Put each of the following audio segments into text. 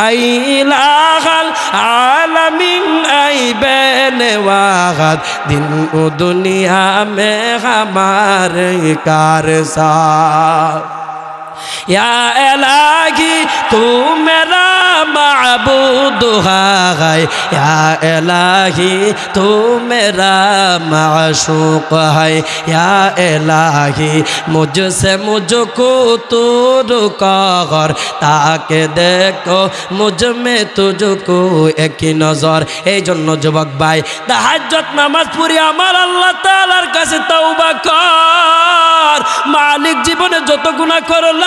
আইলাহাল আলামিন আই বেনেওয়াহাত দিন ও দুনিয়া মে হামার কার সা ইয়া এলাহি মাহি তুমরা মাসুক হাই মুঝসে মুঝকো তোর কর তাকে দেখো মুঝ মে তুঝকো একই নজর। এই জন্য যুবক ভাই তাহাজত নামাজ পুরি আমার আল্লাহ তালার কাছে তৌবা কর। মালিক জীবনে যত গুণা করলাম,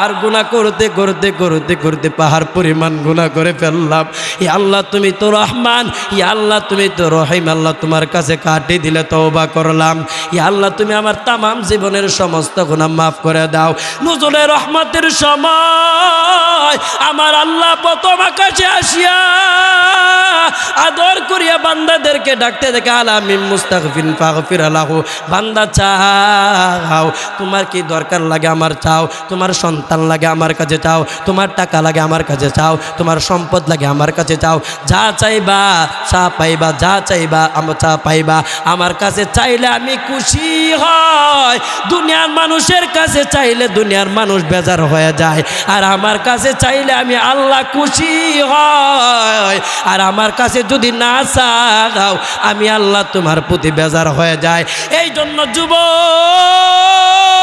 আর গুণা করতে করতে করতে করতে পাহাড় পরিমাণ গুণা করে ফেললাম। ই আল্লাহ, তুমি তো রহমান। ই আল্লাহ, তুমি তো রহিম। আল্লাহ তোমার কাছে কাটি দিলে তওবা করলাম। আল্লাহ, তুমি আমার তামাম জীবনের সমস্ত গুনাহ মাফ করে দাও। নজরুলের রহমতের সময় আমার আল্লাহ প্রথম আকাশে আসিয়া আদর করিয়া বান্দাদেরকে ডাকতে দেখে, আলামিন মুস্তাগফিন ফাগফির আলাহু বান্দা চাও, তোমার কি দরকার লাগে আমার চাও? তোমার সন্তান লাগে আমার কাছে চাও? তোমার টাকা লাগে আমার কাছে চাও? তোমার সম্পদ লাগে আমার কাছে চাও? যা চাইবা, চা পাইবা, যা চাইবা আমার চা পাইবা। আমার কাছে চাইলে আমি খুশি হয়। দুনিয়ার মানুষের কাছে চাইলে দুনিয়ার মানুষ বেজার হয়ে যায়। আর আমার কাছে চাইলে আমি আল্লাহ খুশি হয়। আর আমার কাছে যদি না চাও, আমি আল্লাহ তোমার প্রতি বেজার হয়ে যায়। এই জন্য যুবক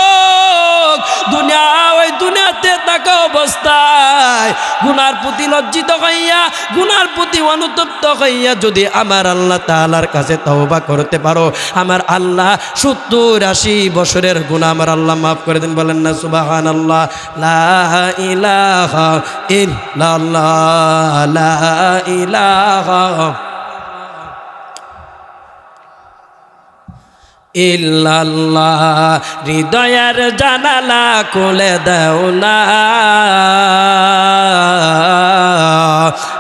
দুনিয়া, ওই দুনিয়াতে থাকা অবস্থায় গুনার প্রতি লজ্জিত হইয়া, গুনার প্রতি অনুতপ্ত হইয়া যদি আমার আল্লাহ তাআলার কাছে তওবা করতে পারো, আমার আল্লাহ সত্তর আশি বছরের গুনাহ আমার আল্লাহ মাফ করে দিন, বলেন না সুবাহান আল্লাহ ইলাহা ইল্লাল্লাহ ইলাহা ইল্লাল্লাহ, হৃদয়ের জানালা খুলে দেও না।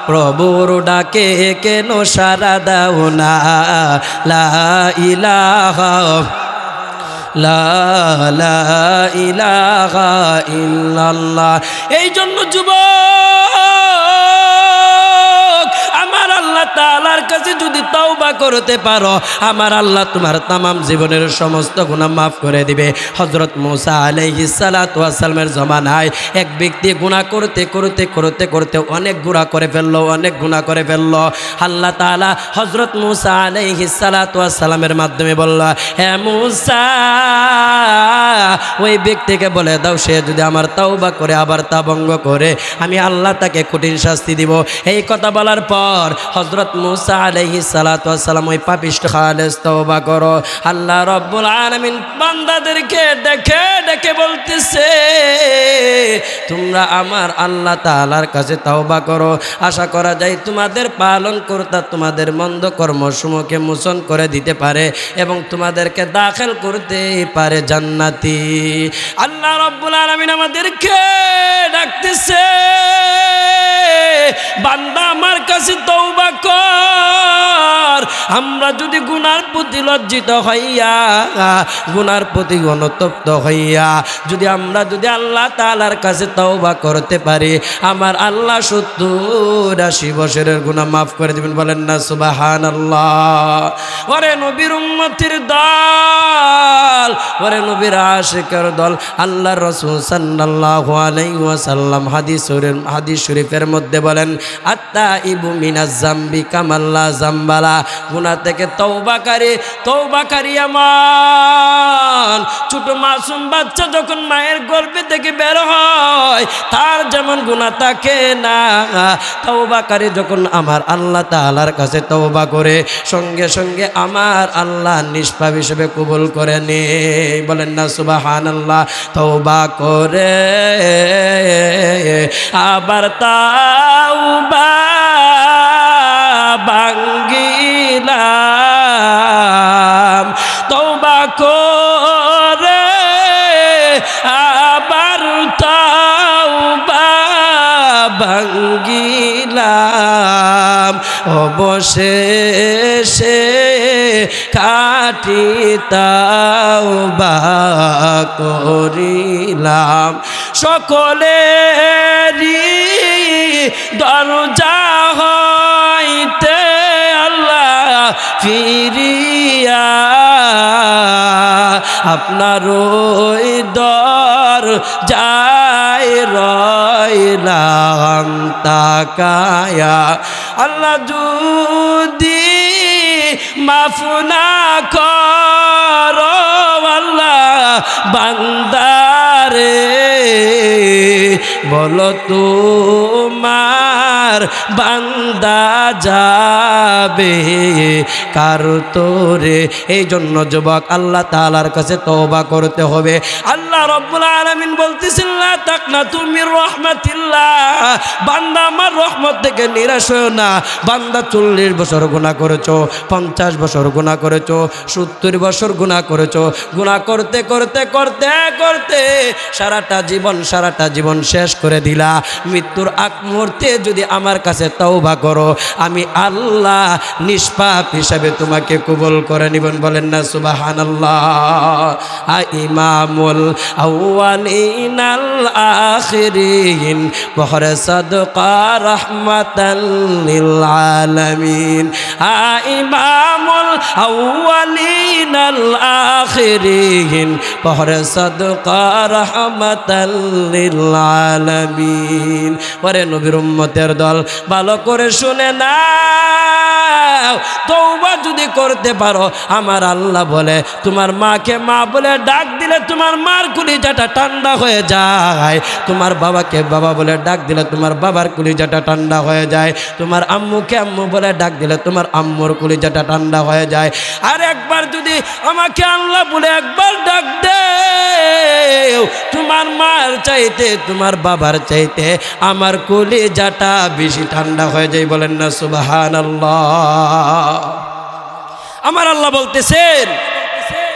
প্রভুর ডাকে কেন সারা দাও না? লা ইলাহা এই জন্য যুবক আমার আল্লাহ তাআলার কাছে যদি তওবা করতে পারো, আমার আল্লাহ তোমার তামাম জীবনের সমস্ত গুণা মাফ করে দিবে। হযরত মুসা আলাইহিস সালাতু ওয়াস সালামের জমানায় এক ব্যক্তি গুনাহ করতে করতে করতে করতে অনেক গুনাহ করে ফেলল, অনেক গুনাহ করে ফেলল। আল্লাহ তাআলা হযরত মুসা আলাইহিস সালাতু ওয়াস সালামের মাধ্যমে বলল, হে মুসা, ওই ব্যক্তিকে বলে দাও, সে যদি আমার তওবা করে, আবার তা ভঙ্গ করে, আমি আল্লাহ তাকে কঠিন শাস্তি দিব। এই কথা বলার পর হজরত মুসা আলহি সালাতাম ওই পাপিষ্ট খালেস তওবা করো। আল্লাহ রব্বুল আলমিন বান্দাদেরকে ডেকে ডেকে বলতেছে, তোমরা আমার আল্লাহ তালার কাছে তওবা করো। আশা করা যায় তোমাদের পালন কর্তা তোমাদের মন্দ কর্মসমূহকে মোচন করে দিতে পারে এবং তোমাদেরকে দাখিল করতে পারে জান্নাতি। আল্লাহ রব্বুল আলমিন আমাদেরকে ডাকতেছে, বান্দা আমার কাছে তৌবা কর। আমরা যদি গুনার প্রতি লজ্জিত হইয়া, গুনার প্রতি অনুতপ্ত হইয়া, যদি আমরা যদি আল্লাহ তালার কাছে করতে পারি, আমার আল্লাহ সত্তর আশি বছরের গুণা মাফ করে দিবেন, বলেন না সুবাহান আল্লাহ ওরে নবীর উম্মতির দল, ওরে নবীর দল আল্লাহ রসুল সাল্লাল্লাহু আলাইহি ওয়াসাল্লাম হাদিস হাদিস শরীফের মধ্যে বলেন আত্মা ইবু মিনাজ জাম্বি কামাল্লা জাম্বালা। গুনাহ থেকে তওবাকারী তওবাকারী আমার ছোট মাসুম বাচ্চা যখন মায়ের গর্ভে থেকে বের হয়, তার যেমন গুনাহ থাকে না। তওবাকারী যখন আমার আল্লাহ তাআলার কাছে তওবা করে, সঙ্গে সঙ্গে আমার আল্লাহ নিষ্পাপ হিসেবে কবুল করে নে। বলেন না, সুবহানাল্লাহ তৌবা করে। আবার তাওবা ভাঙ্গিলাম। তওবা করে আবার তাওবা ভাঙ্গিলাম। অবশেষে কাট তাওবা করিলাম। সকলেরই দরজা হইতে আল্লাহ ফিরিয়া, আপনার ওই দর যায় রইলাম তাকায়া। আল্লাহ যদি মাফ না করো বান্দারে, বলো তোমার বান্দা যাবে কার তোরে? এই জন্য যুবক, আল্লাহ তালার কাছে তওবা করতে হবে। আল্লাহ রব্বুল আলামিন বলতেছেন তাক না তুমি রহমাতিল্লাহ। বান্দা আমার রহমত থেকে নিরাশ না। বান্দা চল্লিশ বছর গুণা করেছ, পঞ্চাশ বছর গুণা করেছ, সত্তর বছর গুণা করেছ। গুণা করতে করতে করতে করতে করতে সারাটা জীবন সারাটা জীবন শেষ করে দিলা। মৃত্যুর আগ মুহূর্তে যদি আমার কাছে তওবা করো, আমি আল্লাহ নিষ্পাপ হিসাবে তোমাকে কবুল করে নিবেন। বলেন না সুবাহান আল্লাহ ইমামুল আউয়ালিনাল আখিরিন বহরে সাদকা রাহমাতাল লিল আলামিন আ ইমামুল আউয়ালিনাল আখিরিন বহরে সাদকা রাহমাতাল লিল আলামিন ওরে নবীর উম্মতের দল, ভালো করে শুনে না তৌবা যদি করতে পারো, আমার আল্লাহ বলে, তোমার মাকে মা বলে ডাক দিলে তোমার মার কুলিজাটা ঠান্ডা হয়ে যায়। তোমার বাবাকে বাবা বলে ডাক দিলে তোমার বাবার কুলিজাটা ঠান্ডা হয়ে যায়। তোমার আম্মুকে আম্মু বলে ডাক দিলে তোমার আম্মুর কুলিজাটা ঠান্ডা হয়ে যায়। আর একবার যদি আমাকে আল্লাহ বলে একবার ডাক দে তোমার মার চাইতে, তোমার বাবার চাইতে আমার কলিজাটা বেশি ঠান্ডা হয়ে যায়, বলেন না সুবাহান আমার আল্লাহ বলতেছেন,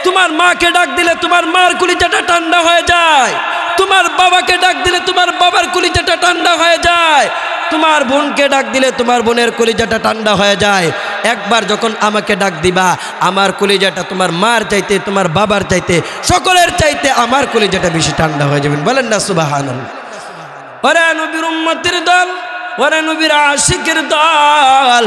তোমার মাকে ডাক দিলে তোমার মার কলিজাটা ঠান্ডা হয়ে যায়। তোমার বাবাকে ডাক দিলে তোমার বাবার কলিজাটা ঠান্ডা হয়ে যায়। তোমার বোনকে ডাক দিলে তোমার বোনের কলিজাটা ঠান্ডা হয়ে যায়। একবার যখন আমাকে ডাক দিবা, আমার কলিজাটা তোমার মার চাইতে, তোমার বাবার চাইতে, সকলের চাইতে আমার কলিজাটা বেশি ঠান্ডা হয়ে যাবেন বলেন না সুবাহান ওরে নবীর উম্মতের দল, ওরে নবীর আশিকের দল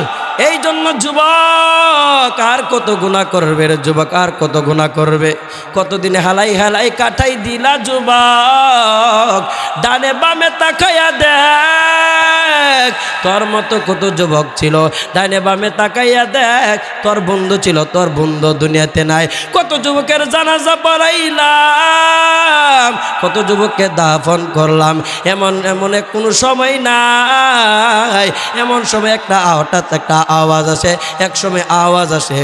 এই জন্য যুবক আর কত গুণা করবে রে যুবক, আর কত গুণা করবে? কতদিনে হালাই হালাই কাটাই দিলা যুবক, ডানে বামে তাকাইয়া দেখ, তোর মতো কত যুবক ছিল। ডানে বামে তাকাইয়া দেখ, তোর বন্ধু ছিল, তোর বন্ধু দুনিয়াতে নাই। কত যুবকের জানাজা পড়াইলাম, কত যুবককে দাফন করলাম। এমন এমন কোনো সময় নাই, এমন সময় একটা হঠাৎ একটা আওয়াজ আসে এক সময় আওয়াজ আসে।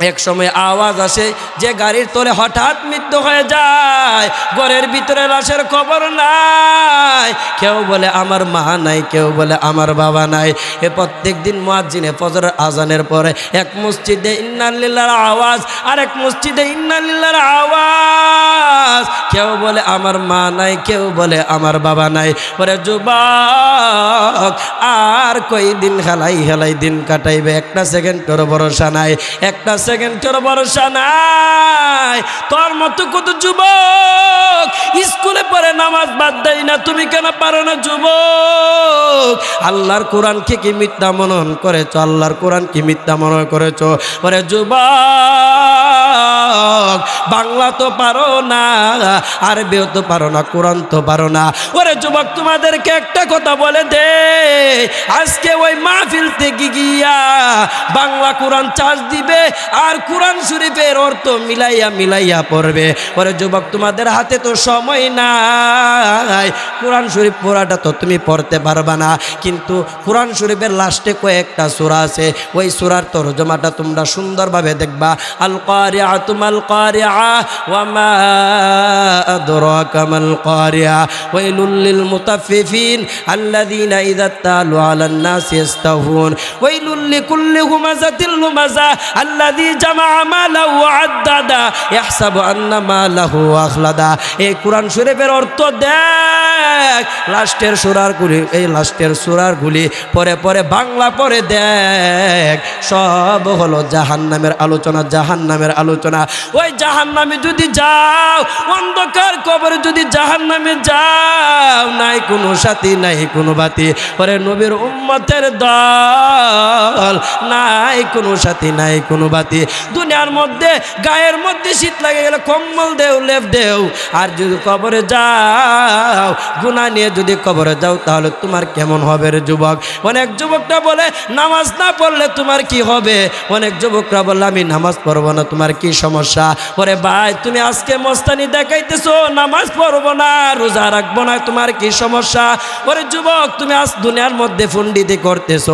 এক সময় আওয়াজ আসে যে গাড়ির তলে হঠাৎ মৃত্যু হয়ে যায়। ঘরের ভিতরে লাশের খবর নাই। কেউ বলে, আমার মা নাই। কেউ বলে, আমার বাবা নাই। এ প্রত্যেক দিন মুয়াজ্জিনে ফজর আজানের পরে এক মসজিদে ইন্নালিল্লার আওয়াজ আর এক মসজিদে ইন্নালিল্লার আওয়াজ। কেউ বলে, আমার মা নাই। কেউ বলে, আমার বাবা নাই। পরে যুবক, আর কই দিন হেলাই হেলাই দিন কাটাইবে? একটা সেকেন্ড তোর ভরসা নাই। একটা সেকেন্ডের ভরসা নাই। তোর মতো কত যুবক স্কুলে পড়ে নামাজ বাদ দেয় না, তুমি কেন পারো না যুবক? আল্লাহর কোরআনকে কি মিথ্যা মনন করেছ? আল্লাহর কোরআন কি মিথ্যা মনন করেছ? ওরে যুবক, বাংলা তো পারো না, আরবিও তো পারো না, কোরআন তো পারো না। ওরে যুবক, তোমাদেরকে একটা কথা বলে দে। আজকে ওই মাহফিল থেকে গিয়া বাংলা কোরআন চার্জ দিবে আর কোরআন শরীফের অর্থ মিলাইয়া মিলাইয়া পড়বে। ওরে যুবক, তোমাদের হাতে তো সময় নাই। কোরআন শরীফ পড়াটা তো তুমি পড়তে পারবা না। কিন্তু কোরআন শরীফের লাস্টে কয়েকটা সুরা আছে। ওই সুরার তরজমাটা তোমরা সুন্দরভাবে দেখবা। আল কারিয়া তুমাল কারিয়া ওয়ামা আদরাকা মাল কারিয়া ওয়াইলুল লিল মুতাফফিফিন আল্লাযীনা ইযা তালু আলান নাসি ইস্তাহুন ওয়াইলুল লিকুল্লি হুমাযাতিল লুমাযা আল্লাযী দেখ দেখ, লাস্টের সুরার গুলি, এই লাস্টের সুরার গুলি পরে পরে বাংলা পরে দেখ। সব হলো জাহান্নামের আলোচনা জাহান নামের আলোচনা। ওই জাহান নামে যদি যাও, অন্ধকার কবরে যদি জাহান নামে যাও, নাই কোনো সাথী, নাই কোনো বাতি। পরে নবীর উম্মতের দল, নাই কোনো সাথী, নাই কোনো বাতি। দুনিয়ার মধ্যে, গায়ের মধ্যে শীত লাগে গেলে কম্বল দেও, লেপ দেও। আর যদি কবরে যাও, গুণা নিয়ে যদি কবরে যাও, তাহলে তোমার কেমন হবে রে যুবক? অনেক যুবকরা বলে, নামাজ না পড়লে তোমার কি হবে? অনেক যুবকরা বললে আমি নামাজ পড়ব না, তোমার কি সমস্যা? ওরে ভাই, তুমি আজকে মস্তানি দেখাইতেছো নামাজ পড়ব না, রোজা রাখব না, তোমার কি সমস্যা? ওরে যুবক, তুমি আজ দুনিয়ার মধ্যে ফুন্ডিতি করতেছ।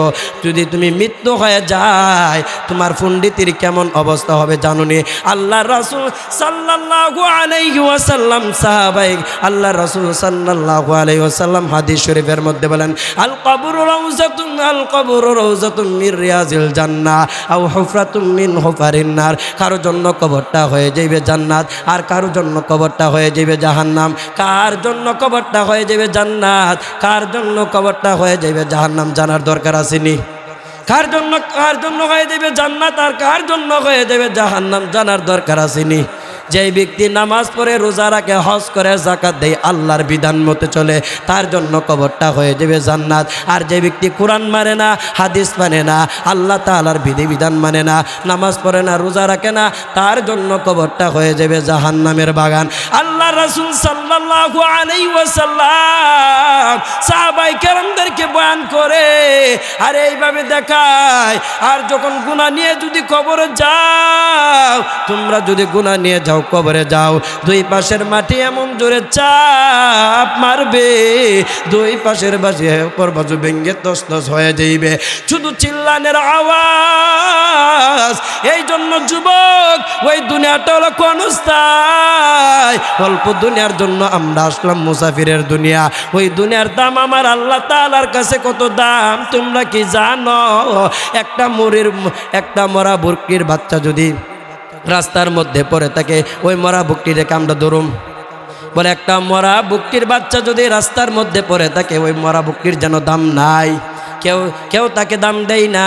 যদি তুমি মৃত্যু হয়ে যায়, তোমার ফুন্ডিতির কেমন অবস্থা হবে জানুনি? আল্লাহ রাসুল সাল্লাল্লাহু আলাইহি ওয়াসাল্লাম, সাহাবাই, আল্লাহ রাসুল সাল্লাল্লাহু আলাইহি ওয়াসাল্লাম হাদিস শরীফের মধ্যে বলেন আল কবর রাউজাতুন আল কবর রাউজাতুন মির রিয়াজিল জান্নাহ, আও হুফরাতুম মিন হুফারিন নার। কারও জন্য কবরটা হয়ে যাইবে জান্নাত, আর কারও জন্য কবরটা হয়ে যাবে জাহান্নাম। কার জন্য কবরটা হয়ে যাবে জান্নাত? কার জন্য কবরটা হয়ে যাবে জাহান্নাম জানার দরকার আসেনি। কার জন্য কার জন্য হয়ে যাবে জান্নাত আর কার জন্য হয়ে দেবে জাহান্নাম জানার দরকার আসেনি। যেই ব্যক্তি নামাজ পড়ে, রোজা রাখে, হজ করে জাকাত দেয়, আল্লাহর বিধান মতে চলে, তার জন্য কবরটা হয়ে যাবে জান্নাত। আর যে ব্যক্তি কোরআন মানে না, হাদিস মানে না, আল্লাহ তালার বিধি বিধান মানে না, নামাজ পড়ে না, রোজা রাখে না, তার জন্য কবরটা হয়ে যাবে জাহান্নামের বাগান। আল্লাহ রসুল সাল্লাল্লাহু আলাইহি ওয়াসাল্লাম সাহাবাই কেরামদেরকে বয়ান করে, আর এইভাবে দেখায়, আর যখন গুনাহ নিয়ে যদি কবরে যাও, তোমরা যদি গুনাহ নিয়ে যাও কবরে যাও। দুই পাশের মাটি এমন জোরে চাপ মারবে। দুই পাশের বাজে পর বাজু ভেঙ্গে তস তস হয়ে যাইবে। শুধু চিল্লানের আওয়াজ, এই জন্য যুবক, ওই দুনিয়াটা হলো কনস্তায় অল্প দুনিয়ার জন্য আমরা আসলাম মুসাফিরের দুনিয়া। ওই দুনিয়ার দাম আমার আল্লাহ তালার কাছে কত দাম, তোমরা কি জানো? একটা মুড়ির, একটা মরা বুরকির বাচ্চা যদি রাস্তার মধ্যে পড়ে থাকে, ওই মরা বুকটি রেখে আমরা ধরুম বলে, একটা মরা বুকটির বাচ্চা যদি রাস্তার মধ্যে পড়ে থাকে, ওই মরা বুকটির যেন দাম নাই। কেউ কেউ তাকে দাম দেয় না।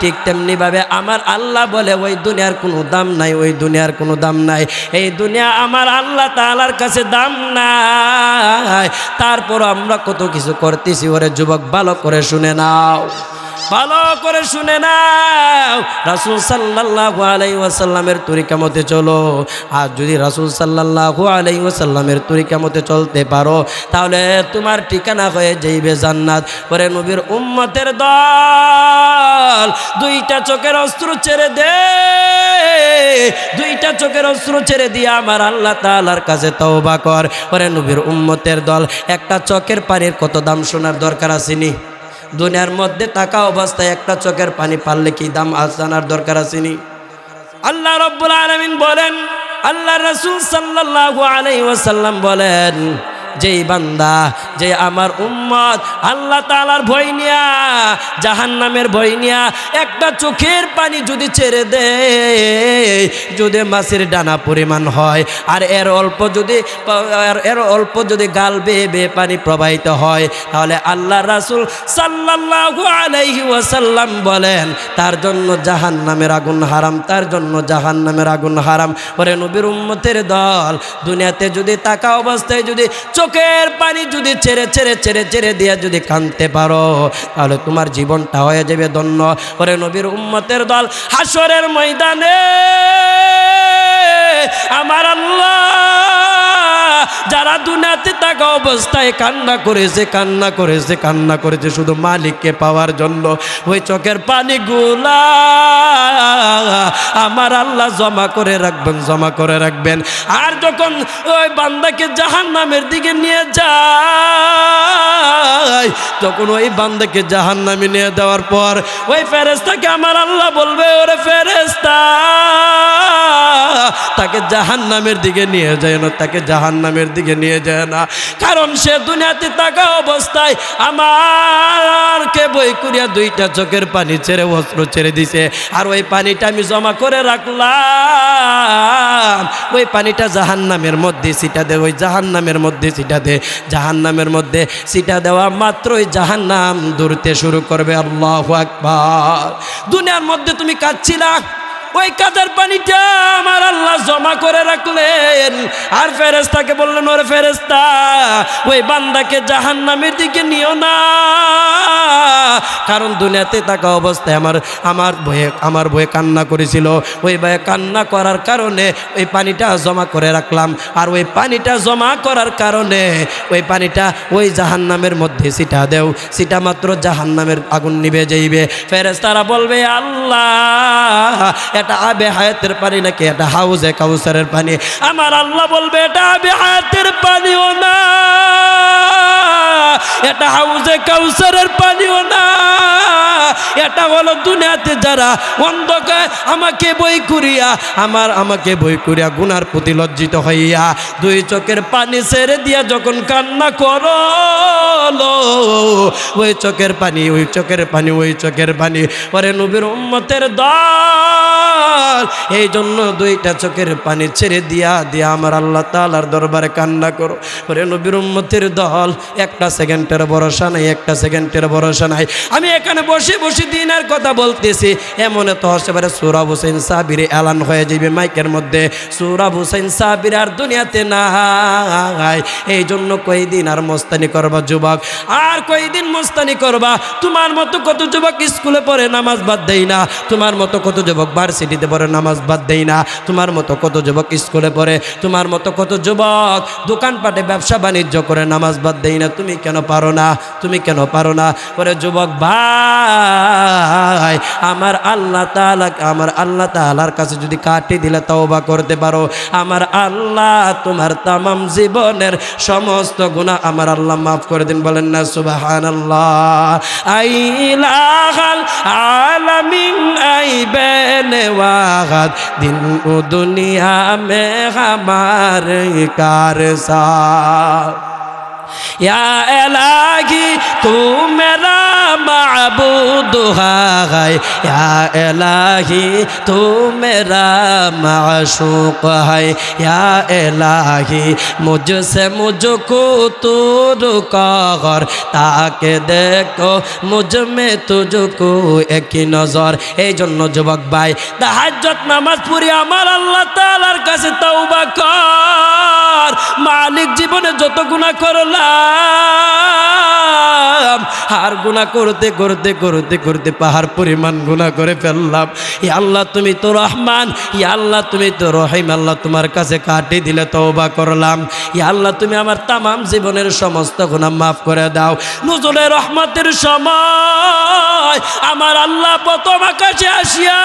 ঠিক তেমনিভাবে আমার আল্লাহ বলে, ওই দুনিয়ার কোনো দাম নাই, ওই দুনিয়ার কোনো দাম নাই। এই দুনিয়া আমার আল্লাহ তালার কাছে দাম নাই। তারপর আমরা কত কিছু করতেছি, ওরে যুবক, ভালো করে শুনে নাও। ভালো করে শুনে নাও, রাসুল সাল্লাল্লাহু আলাই ওয়াসাল্লামের তরিকা মতে চলো। আর যদি রাসুল সাল্লাল্লাহু আলাই ওয়াসাল্লামের তরিকা মতে চলতে পারো, তাহলে তোমার ঠিকানা হয়ে যাইবে জান্নাত। পরে নবীর উম্মতের দল, দুইটা চোখের অস্ত্র ছেড়ে দে। দুইটা চোখের অস্ত্র ছেড়ে দিয়ে আমার আল্লাহ তালার কাছে তওবা কর। পরে নবীর উম্মতের দল, একটা চোখের পানির কত দাম শোনার দরকার আসেনি দুনিয়ার মধ্যে থাকা অবস্থায় একটা চোখের পানি পারলে কি দাম জানার দরকার আসেনি? আল্লাহ রব্বুল আলমিন বলেন, আল্লাহ রসুল সাল্লাহ আলাই ওয়াসাল্লাম বলেন যেই বান্দা যে আমার উম্মত, আল্লাহ তালার ভয় জাহান নামের ভয় একটা চোখের পানি যদি ছেড়ে দে যদি মাছের ডানা পরিমাণ হয়, আর এর অল্প যদি এর অল্প যদি গাল বেয়ে বেয়ে পানি প্রবাহিত হয়, তাহলে আল্লাহ রাসুল সাল্লাল্লাহু আলাইহি ওয়াসাল্লাম বলেন, তার জন্য জাহান নামের আগুন হারাম, তার জন্য জাহান নামের আগুন হারাম। ওরে নবীর উম্মতের দল, দুনিয়াতে যদি তাকা অবস্থায় যদি চোখের পানি যদি ছেড়ে ছেড়ে ছেড়ে ছেড়ে দিয়ে যদি কানতে পারো, তাহলে তোমার জীবনটা হয়ে যাবে ধন্য। ওরে নবীর উম্মতের দল হাসরের ময়দানে আমার আল্লাহ, যারা দুনিয়াতে থাকা অবস্থায় কান্না করেছে কান্না করেছে কান্না করেছে, শুধু মালিককে পাওয়ার জন্য। ওই চোখের পানি পানিগুলা আমার আল্লাহ জমা করে রাখবেন, জমা করে রাখবেন। আর যখন ওই বান্দাকে জাহান নামের দিকে নিয়ে যায়, তখন ওই বান্দাকে জাহান নামে নিয়ে দেওয়ার পর ওই ফেরেস্তাকে আমার আল্লাহ বলবে, ওরে ফেরেস্তা তাকে জাহান নামের দিকে নিয়ে যায় না, তাকে জাহান নামের দিকে নিয়ে যায় না। কারণ সে দুনিয়াতে থাকা অবস্থায় আমার কে বই করিয়া দুইটা চোখের পানি ছেড়ে, অস্ত্র ছেড়ে দিছে। আর ওই পানিটা আমি জমা করে রাখলাম। ওই পানিটা জাহান নামের মধ্যে সিটা দে, ওই জাহান নামের মধ্যে সিটা দে। জাহান নামের মধ্যে সিটা দেওয়া মাত্রই জাহান নাম দূরতে শুরু করবে, আল্লাহ আকবার। দুনিয়ার মধ্যে তুমি কাঁদছিলা ওই কাদার পানিটা আমার আল্লাহ জমা করে রাখলেন। আর ফেরেস্তাকে বললেন, ওরে ফেরেস্তা ওই বান্দাকে জাহান নামের দিকে নিও না। কারণ দুনিয়াতে থাকা অবস্থায় আমার আমার বয়ে আমার বয়ে কান্না করেছিল। ওই বয়ে কান্না করার কারণে ওই পানিটা জমা করে রাখলাম। আর ওই পানিটা জমা করার কারণে ওই পানিটা ওই জাহান নামের মধ্যে সিটা দেও। সিটা মাত্র জাহান নামের আগুন নিভে যাইবে। ফেরেস্তারা বলবে, আল্লাহ এটা আবে হায়াতের পানি নাকি? এটা হাউজে কাউসারের পানি। আমার আল্লাহ বলবে, এটা আবে হায়াতের পানিও না। এটা হাউজে কাউসারের পানিও না। এটা হলো দুনিয়াতে যারা অন্ধকার আমাকে বই করিয়া, আমার আমাকে বই করিয়া গুনার প্রতি লজ্জিত হইয়া দুই চোখের পানি ছেড়ে দিয়া যখন কান্না করো ওই চোখের পানি, ওই চোখের পানি, ওই চোখের পানি। ওরে নবীর উম্মতের দল এই জন্য দুইটা চোখের পানি ছেড়ে দিয়া দিয়া আমার আল্লাহ তালার দরবারে কান্না করো। ওরে নবীর উম্মতের দল, একটা সেকেন্ডের ভরসা নাই, একটা সেকেন্ডের ভরসা নাই। আমি এখানে বসে বসে দিনের কথা বলতেছি। এমন তো হতে পারে সুরাব হোসেন সাবির এলান হয়ে যাবে মাইকের মধ্যে। সুরাব হোসেন সাবির আর দুনিয়াতে নাই। এই জন্য কয়দিন আর মস্তানি করবা, যুবক? আর কয়দিন মস্তানি করবা। তোমার মতো কত যুবক স্কুলে পড়ে নামাজ বাদ দেয় না। তোমার মতো কত যুবক ভার্সিটিতে পড়ে নামাজ বাদ দেয় না। তোমার মতো কত যুবক স্কুলে পড়ে, তোমার মতো কত যুবক দোকানপাটে ব্যবসা বাণিজ্য করে নামাজ বাদ দেয় না। তুমি কেন পারো না? তুমি কেন পারো না? করে যুবক ভাই, আমার আল্লাহ তালা আমার আল্লাহ তালার কাছে যদি কাটি দিলে তওবা করতে পারো। আমার আল্লাহ, তোমার তামাম জীবনের সমস্ত গুণা আমার আল্লাহ মাফ করে দিন। বলেন না সুবাহান আল্লাহ আইলাহাল আলামিন আইবেন ওয়াগাত দিন ও দুনিয়া মে হামার কার এলাহি তু মেরা মাবুদ হায় এলাহি তু মেরা মাশুক হায় এলাহি, মুঝসে মুঝকো তোর কর তাকে দেখো মুঝ মে তুঝকো একই নজর। এই জন্য যুবক ভাই দাহাজ নামাজ পুরি আমার আল্লাহ তালার কাছে তাও জীবনে যত গুণা করলাম আর গুনাহ করতে করতে করতে করতে পাহাড় পরিমাণ গুনাহ করে ফেললাম। ই আল্লাহ, তুমি তো রহমান। ই আল্লাহ, তুমি তো রহিম। আল্লাহ তোমার কাছে কাটি দিলে তওবা করলাম। ই আল্লাহ, তুমি আমার তামাম জীবনের সমস্ত গুণা মাফ করে দাও। নজরুলের রহমতের সময় আমার আল্লাহ প্রথম আকাশে আসিয়া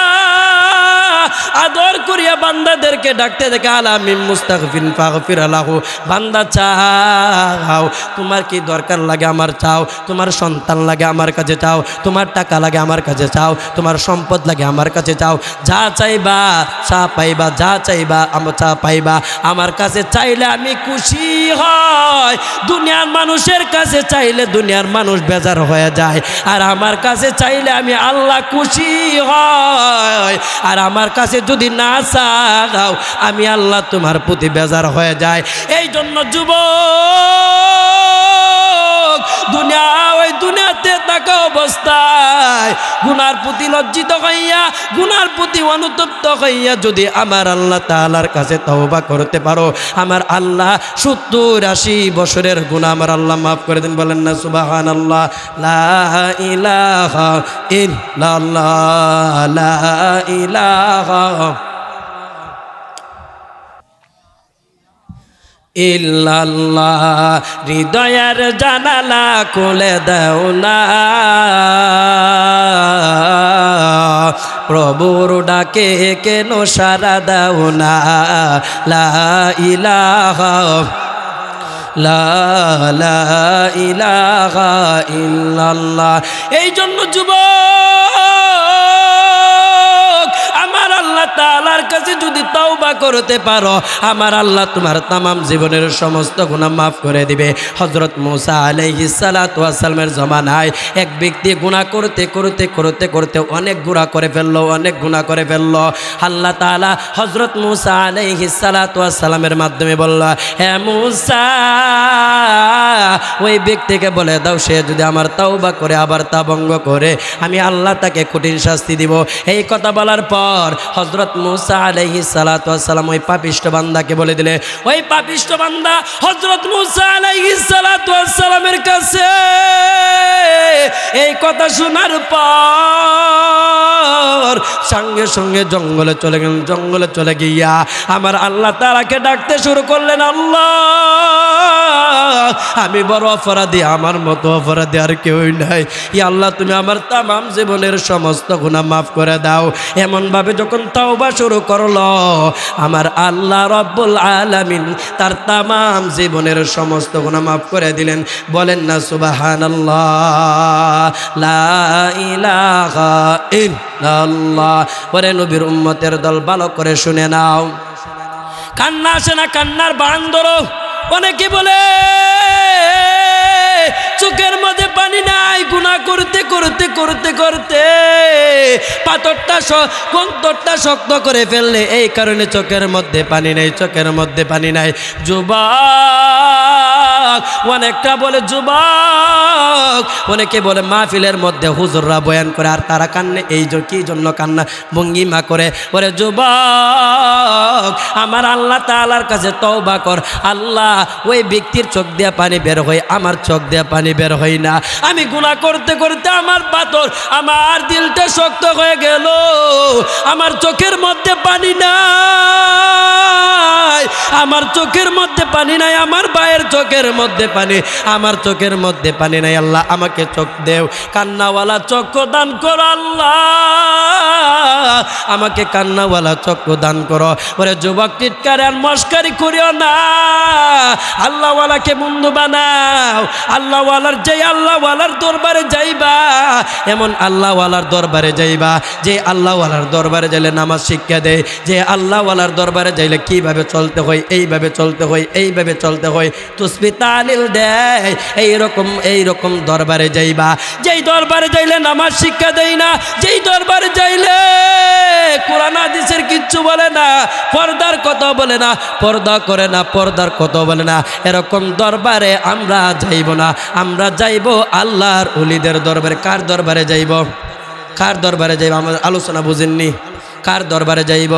আদর করিয়া বান্দাদেরকে ডাকতে দেখে, আলামিন মুস্তাগফিন ফাগফির আলাহু বান্দা, চাও। তোমার কি দরকার লাগে? আমার চাও। তোমার সন্তান লাগে আমার কাছে চাও তোমার টাকা লাগে আমার কাছে চাও তোমার সম্পদ লাগে আমার কাছে চাও যা চাইবা, চা পাইবা, যা চাইবা, আমার চা পাইবা। আমার কাছে চাইলে আমি খুশি হয় দুনিয়ার মানুষের কাছে চাইলে দুনিয়ার মানুষ বেজার হয়ে যায়। আর আমার কাছে চাইলে আমি আল্লাহ খুশি হয় আর আমার কাছে যদি না চাও, আমি আল্লাহ তোমার প্রতি বেজার হয়ে যায়। এই জন্য যুবক দুনিয়া, ওই দুনিয়াতে থাকা অবস্থায় গুনার প্রতি লজ্জিত হইয়া, গুনার প্রতি অনুতপ্ত হইয়া যদি আমার আল্লাহ তালার কাছে তওবা করতে পারো, আমার আল্লাহ সত্তর আশি বছরের গুণা আমার আল্লাহ মাফ করে দিন, বলেন না সুবাহান আল্লাহ ইলাহা ইল্লাল্লাহ, লা ইলাহা ইল্লাল্লাহ হৃদয়ের জানালা খুলে দেও না। প্রভুর ডাকে কেন সারা দেও না? লা ইলাহা ইল্লাল্লাহ। এই জন্য যুবক, আমার আল্লাহ তাআলার কাছে যদি তওবা করতে পারো, আমার আল্লাহ তোমার তামাম জীবনের সমস্ত গুণা মাফ করে দিবে। হযরত মুসা সালামের জমানায় এক ব্যক্তি গুনাহ করতে করতে করতে করতে অনেক গুনাহ করে ফেলল, অনেক গুনাহ করে ফেলল। আল্লাহ তাআলা হযরত মুসা আলাইহিস সালাতু ওয়াস সালামের মাধ্যমে বলল, হে মুসা ওই ব্যক্তিকে বলে দাও, সে যদি আমার তাওবা করে, আবার তা ভঙ্গ করে, আমি আল্লাহ তাকে কঠিন শাস্তি দিব। এই কথা বলার পর হজরত মুসা আলহি সালাতাম ওই পাপিষ্ট বান্দাকে বলে দিলে, ওই পাপিষ্ট বান্দা হজরত মুসা আলহি সালাতামের কাছে এই কথা শোনার পর সঙ্গে সঙ্গে জঙ্গলে চলে গেলেন, জঙ্গলে চলে গিয়া আমার আল্লাহ তারাকে ডাকতে শুরু করলেন, আল্লাহ আমি বড় অপরাধী, আমার মতো অপরাধী আর কেউই নাই। ই আল্লাহ, তুমি আমার তামাম জীবনের সমস্ত গুণা মাফ করে দাও। এমনভাবে যখন তাওবা শুরু করল, আমার আল্লাহ রব্বুল আলামিন তার তামাম জীবনের সমস্ত গুণা মাফ করে দিলেন। বলেন না সুবাহান আল্লাহ পরে নবীর উম্মতের দল ভালো করে শুনে নাও। কান্না আসে না, কান্নার বান ধরো অনেকে বলে, চোখের মধ্যে পানি নাই। গুণা করতে করতে করতে করতে পাথরটা কন্তরটা শক্ত করে ফেললে এই কারণে চোখের মধ্যে পানি নাই, চোখের মধ্যে পানি নাই। যুবক, অনেকটা বলে, যুবক। অনেকে বলে, মাহফিলের মধ্যে হুজুররা বয়ান করে, আর তারা কান্নে, এই কি জন্য কান্না? ভঙ্গিমা করে ওরে যুবক, আমার আল্লাহ তালার কাছে তওবা কর। আল্লাহ, ওই ব্যক্তির চোখ দিয়া পানি বের হয় আমার চোখ দিয়া পানি বের হয় না। আমি গুণা করতে করতে আমার পাথর, আমার দিলটা শক্ত হয়ে গেল। আমার চোখের মধ্যে পানি নাই। আমার চোখের মধ্যে পানি নাই, আমার ভাইয়ের চোখের মধ্যে পানি, আমার চোখের মধ্যে পানি নাই, আল্লাহ আমাকে চোখ দেও। কান্নাওয়ালা চক্ষু দান কর, আল্লাহ। আমাকে কান্নাওয়ালা চক্ষু দান করো। ওরে যুবক আর মস্কারি করিও না। আল্লাহওয়ালাকে বন্ধু বানাও। আল্লাহওয়ালার যে আল্লাহওয়ালার দরবারে যাইবা। এমন আল্লাহওয়ালার দরবারে যাইবা, যে আল্লাহওয়ালার দরবারে যাইলে নামাজ শিক্ষা দেয়, যে আল্লাহওয়ালার দরবারে যাইলে কীভাবে চলতে হয়, এইভাবে চলতে হয়, এইভাবে চলতে হয়। তুসবি তালিল দেয়, এইরকম এইরকম দরবারে যাইবা। যেই দরবারে যাইলে নামাজ শিক্ষা দেয় না, যেই দরবারে যাইলে কোরআন, হাদিসের কিচ্ছু বলে না, পর্দার কথা বলে না, পর্দা করে না, পর্দার কথা বলে না। এরকম দরবারে আমরা যাইব না, আমরা যাইব আল্লাহর উলিদের দরবারে। কার দরবারে যাইব? কার দরবারে যাইব? আমার আলোচনা বুঝেননি। কার দরবারে যাইব?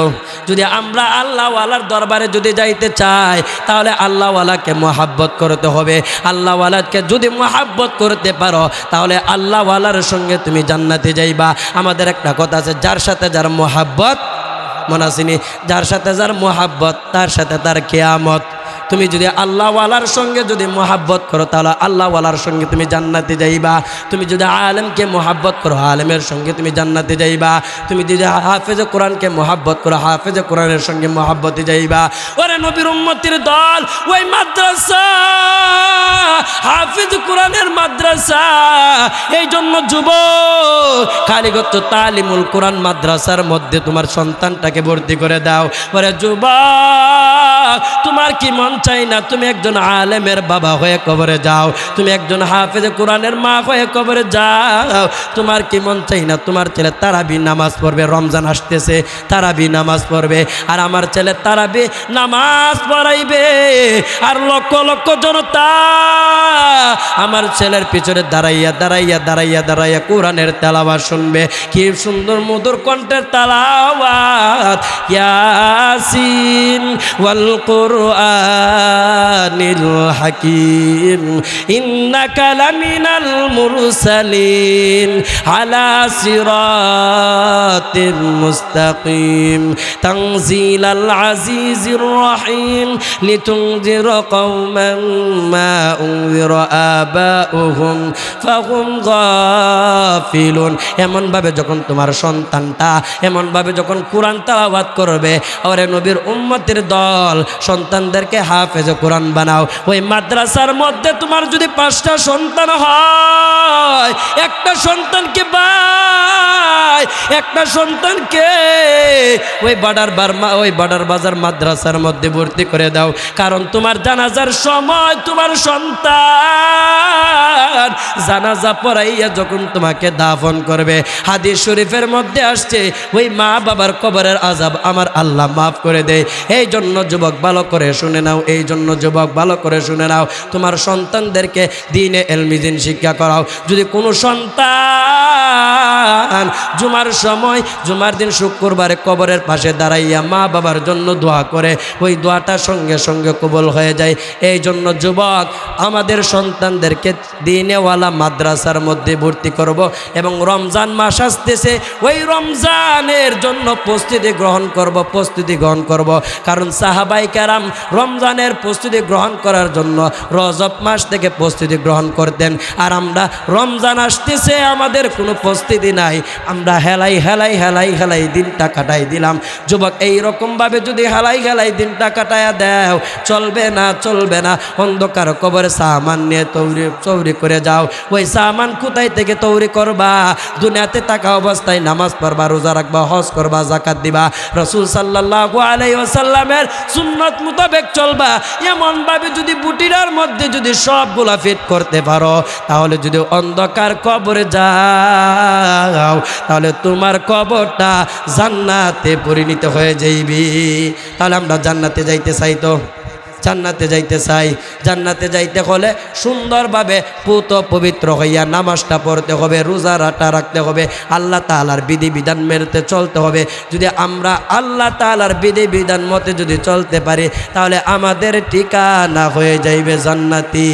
যদি আমরা আল্লাহওয়ালার দরবারে যদি যাইতে চাই, তাহলে আল্লাহওয়ালাকে মহাব্বত করতে হবে। আল্লাহওয়ালাকে যদি মহাব্বত করতে পারো, তাহলে আল্লাহওয়ালার সঙ্গে তুমি জান্নাতে যাইবা। আমাদের একটা কথা আছে, যার সাথে যার মহাব্বত মনাসিনী যার সাথে যার মহাব্বত, তার সাথে তার কেয়ামত। তুমি যদি আল্লাহওয়ালার সঙ্গে যদি মোহাব্বত করো, তাহলে আল্লাহওয়ালার সঙ্গে তুমি জান্নাতে যাইবা। তুমি যদি আলেমকে মোহাব্বত করো, আলেমের সঙ্গে তুমি জান্নাতে যাইবা। তুমি যদি হাফেজ কোরআনকে মোহাব্বত করো, হাফেজ কোরআনের সঙ্গে মোহাব্বতে যাইবা। ওরে নবীর উম্মতির দল, ওই মাদ্রাসা, হাফিজ কোরআনের মাদ্রাসা এই জন্য যুব কালীগত তালিমুল কোরআন মাদ্রাসার মধ্যে তোমার সন্তানটাকে ভর্তি করে দাও। ওরে যুবক, তোমার কি মন চাই না, তুমি একজন আলেমের বাবা হয়ে কবরে যাও, তুমি একজন হাফেজ কোরআনের মা হয়ে কবরে যাও। তোমার কি মন চাই না, তোমার ছেলে তারাবি নামাজ পড়বে, রমজান আসতেছে, তারাবি নামাজ পড়বে, আর আমার ছেলে তারাবি নামাজ পড়াইবে। আর লক্ষ লক্ষ জনতা আমার ছেলের পিছনে দাঁড়াইয়া দাঁড়াইয়া দাঁড়াইয়া দাঁড়াইয়া কোরআনের তেলাওয়াত শুনবে। কি সুন্দর মধুর কণ্ঠের তেলাওয়াত। ইয়াসিন ওয়াল কুরআনিল হাকিম, ইন্নাকা লামিনাল মুরসালিন আলা সিরাতিল মুস্তাকিম। তানজিলাল আজিজির রহিম, লিতুনজির কওমান মা উনজির আবাউহুম, ফাহুম গাফিলুন। এমনভাবে যখন তোমার সন্তানটা, এমনভাবে যখন কোরআন তালাবাত করবে, ওরে নবীর উম্মতের দল সন্তানদেরকে হা হাফেজ কোরআন বানাও। ওই মাদ্রাসার মধ্যে তোমার যদি পাঁচটা সন্তান হয়, একটা সন্তানকে বাই, একটা সন্তানকে ওই বাডার বার্মা ওই বাডার বাজার মাদ্রাসার মধ্যে ভর্তি করে দাও। কারণ তোমার জানাজার সময় তোমার সন্তান জানাজা পড়াইয়া যখন তোমাকে দাফন করবে। হাদিস শরীফের মধ্যে আসছে, ওই মা বাবার কবরের আজাব আমার আল্লাহ মাফ করে দেয় এই জন্য যুবক ভালো করে শুনে নাও এই জন্য যুবক, ভালো করে শুনে নাও। তোমার সন্তানদেরকে দিনে এলমিদিন শিক্ষা করাও। যদি কোনো সন্তান জুমার সময়, জুমার দিন শুক্রবারে কবরের পাশে দাঁড়াইয়া মা বাবার জন্য দোয়া করে, ওই দোয়াটা সঙ্গে সঙ্গে কবল হয়ে যায়। এই জন্য যুবক, আমাদের সন্তানদেরকে দিনেওয়ালা মাদ্রাসার মধ্যে ভর্তি করব এবং রমজান মাস আসতেছে, ওই রমজানের জন্য প্রস্তুতি গ্রহণ করব, প্রস্তুতি গ্রহণ করব। কারণ সাহাবাই কারাম রমজানের প্রস্তুতি গ্রহণ করার জন্য রজব মাস থেকে প্রস্তুতি গ্রহণ করতেন। আর আমরা রমজান আসতেছে, আমাদের কোনো প্রস্তুতি নাই। আমরা হেলাই হেলাই হেলাই হেলাই দিনটা কাটাই দিলাম। যুবক এই রকমভাবে যদি হেলাই হেলাই দিনটা কাটায়া দেও, চলবে না চলবে না। অন্ধকার কবরে সামান নিয়ে তৈরি, চৌরি করে যাও। ওই সামান কোথায় থেকে তৈরি করবা? দুনিয়াতে থাকা অবস্থায় নামাজ পড়বা, রোজা রাখবা, হজ করবা জাকাত দিবা। রসুল সাল্লাহ আলাই ওসাল্লামের সুন্নত মোতাবেক চলবা। এমনভাবে যদি বুটিরার মধ্যে যদি সবগুলা ফিট করতে পারো, তাহলে যদি অন্ধকার কবরে যাও, তাহলে তোমার কবরটা জান্নাতে পরিণত হয়ে যাইবি। তাহলে আমরা জান্নাতে যাইতে চাই তো? জান্নাতে যাইতে চাই। জান্নাতে যাইতে হলে সুন্দরভাবে পুত পবিত্র হইয়া নামাজটা পড়তে হবে, রোজা রাটা রাখতে হবে। আল্লাহ তালার বিধি বিধান মেরতে চলতে হবে। যদি আমরা আল্লাহ তালার বিধি বিধান মতে যদি চলতে পারি, তাহলে আমাদের ঠিকানা হয়ে যাইবে জান্নাতি।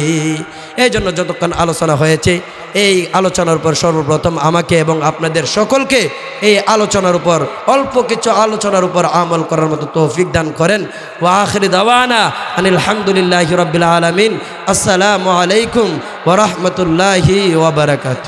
এই জন্য যতক্ষণ আলোচনা হয়েছে এই আলোচনার উপর সর্বপ্রথম আমাকে এবং আপনাদের সকলকে এই আলোচনার উপর, অল্প কিছু আলোচনার উপর আমল করার মতো তৌফিক দান করেন। ও আখরি দাওয়ানা আনিল হামদুলিল্লাহ রবিল আলমিন। আসসালামু আলাইকুম ওরহমতুল্লাহি ওবরাকাত